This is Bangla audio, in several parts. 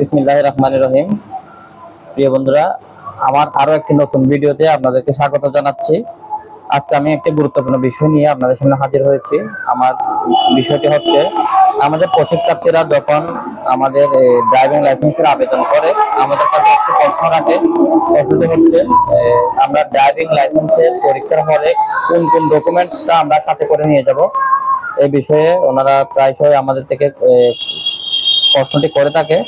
বিসমিল্লাহ রহমান রহিম। প্রিয় বন্ধুরা, আমার আরও একটি নতুন ভিডিওতে আপনাদেরকে স্বাগত জানাচ্ছি। আজকে আমি একটি গুরুত্বপূর্ণ বিষয় নিয়ে আপনাদের সামনে হাজির হয়েছি। আমার বিষয়টি হচ্ছে, আমাদের প্রশিক্ষার্থীরা যখন আমাদের ড্রাইভিং লাইসেন্সের আবেদন করে, আমাদের কাছে একটি প্রশ্ন রাখে। প্রশ্নটি হচ্ছে আমরা ড্রাইভিং লাইসেন্সের পরীক্ষার হলে কোন কোন ডকুমেন্টসটা আমরা সাথে করে নিয়ে যাব? এই বিষয়ে ওনারা প্রায়শই আমাদের থেকে প্রশ্নটি করে থাকে।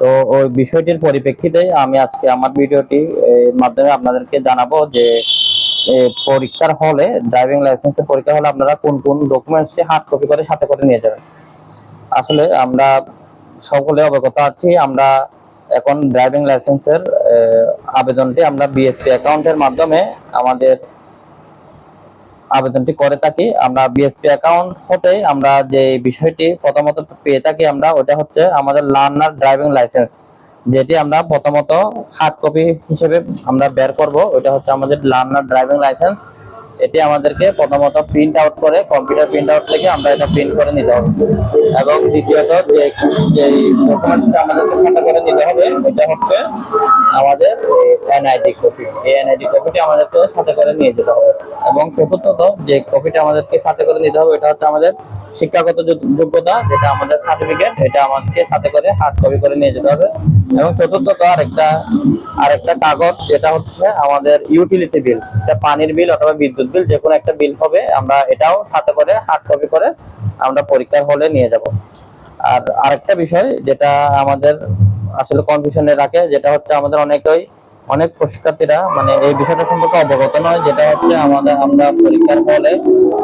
তো ওই বিষয়টির পরিপ্রেক্ষিতে আমি আজকে আমার ভিডিওটি মাধ্যমে আপনাদেরকে জানাব যে পরীক্ষার হলে ড্রাইভিং লাইসেন্সের পরীক্ষা হলে আপনারা কোন কোন ডকুমেন্টসটি হার্ড কপি করে সাথে করে নিয়ে যাবেন। আসলে আমরা সকলে অবগত আছি, আমরা এখন ড্রাইভিং লাইসেন্সের আবেদনটি আমরা বিএসপি অ্যাকাউন্টের মাধ্যমে আমাদের আবেদনটি করে থাকি। আমরা বিএসপি অ্যাকাউন্ট হতে আমরা যে বিষয়টি প্রথমত পেয়ে থাকি আমরা, ওটা হচ্ছে আমাদের লার্নার ড্রাইভিং লাইসেন্স যেটি আমরা প্রথমত হার্ড কপি হিসেবে আমরা বের করব। ওটা হচ্ছে আমাদের লার্নার ড্রাইভিং লাইসেন্স এটি আমাদেরকে প্রথমত প্রিন্ট আউট করে কম্পিউটার প্রিন্ট আউট থেকে আমরা এটা প্রিন্ট করে নিতে হবে। এবং দ্বিতীয়ত যে ডকুমেন্টসটা আমাদেরকে সাথে করে নিতে হবে এটা হচ্ছে আমাদের এনআইডি কপি এই এনআইডি কপিটি আমাদেরকে সাথে করে নিয়ে যেতে হবে। এবং চতুর্থত যে কপিটা আমাদেরকে সাথে করে নিতে হবে এটা হচ্ছে আমাদের শিক্ষাগত যোগ্যতা, যেটা আমাদের সার্টিফিকেট এটা আমাদেরকে সাথে করে হার্ড কপি করে নিয়ে যেতে হবে। এবং চতুর্থত আরেকটা আরেকটা কাগজ, যেটা হচ্ছে আমাদের ইউটিলিটি বিল এটা পানির বিল অথবা বিদ্যুৎ বিল যে কোনো একটা বিল হবে, আমরা এটাও সাথে করে হার্ড কপি করে আমরা পরীক্ষার হলে নিয়ে যাব। আর আরেকটা বিষয় যেটা আমাদের আসলে কনফিউশনে রাখে, যেটা হচ্ছে আমাদের অনেকেই, অনেক প্রশিক্ষার্থীরা মানে এই বিষয়টা সম্পর্কে অবগত নয়, যেটা হচ্ছে আমাদের, আমরা পরীক্ষার হলে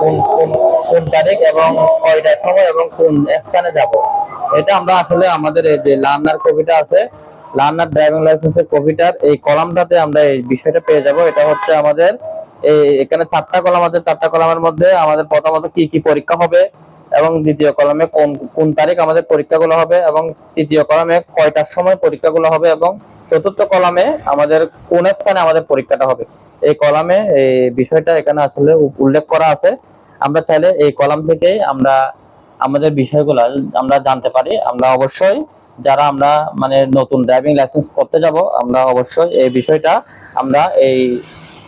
কোন কোন কোন তারিখ এবং কয়টার সময় এবং কোন স্থানে যাব। এটা আমরা আসলে আমাদের এই যে লার্নার কপিটা আছে লার্নার ড্রাইভিং লাইসেন্সের কপিটার এই কলামটাতে আমরা এই বিষয়টা পেয়ে যাব। এটা হচ্ছে আমাদের এখানে চারটা কলাম আছে, চারটা কলামের মধ্যে আমাদের প্রথমত কি কি পরীক্ষা হবে এবং দ্বিতীয় কলামে কোন কোন তারিখ আমাদের পরীক্ষাগুলো হবে এবং তৃতীয় কলামে কয়টার সময় পরীক্ষাগুলো হবে এবং চতুর্থ কলামে আমাদের কোন স্থানে আমাদের পরীক্ষাটা হবে। এই কলামে এই বিষয়টা এখানে আসলে উল্লেখ করা আছে। আমরা চাইলে এই কলাম থেকেই আমরা আমাদের বিষয়গুলো আমরা জানতে পারি। আমরা অবশ্যই যারা আমরা মানে নতুন ড্রাইভিং লাইসেন্স করতে যাব, আমরা অবশ্যই এই বিষয়টা আমরা এই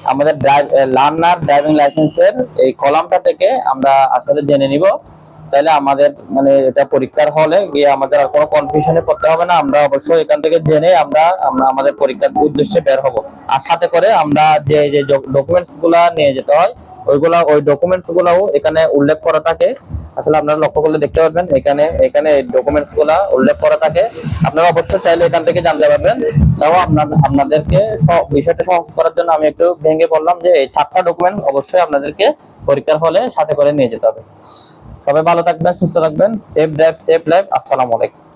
আমাদের লার্নার ড্রাইভিং লাইসেন্সের এই কলামটা থেকে আমরা আসলে জেনে নিব। তাহলে আমাদের মানে এটা পরীক্ষার হলে গিয়ে আমাদের আর কোনো কনফিউশনে পড়তে হবে না। আমরা অবশ্যই এখান থেকে জেনে আমরা আমরা আমাদের পরীক্ষার উদ্দেশ্যে বের হব। আর সাথে করে আমরা যে যে ডকুমেন্টসগুলা নিয়ে যেতে হয় ওইগুলা, ওই ডকুমেন্টস গুলাও এখানে উল্লেখ করা থাকে। আসলে আপনারা লক্ষ্য করলে দেখতে পাবেন এখানে এখানে ডকুমেন্টসগুলা উল্লেখ করা থাকে। আপনারা অবশ্যই চাইলে এখান থেকে জানতে পারবেন। তাও আপনাদের আপনাদেরকে বিষয়টা সহজ করার জন্য আমি একটু ভেঙে বললাম যে এই চারটা ডকুমেন্ট অবশ্যই আপনাদেরকে পরীক্ষার হলে সাথে করে নিয়ে যেতে হবে। সবাই ভালো থাকবেন, সুস্থ থাকবেন। সেফ ড্রাইভ সেফ লাইফ আসসালামু আলাইকুম।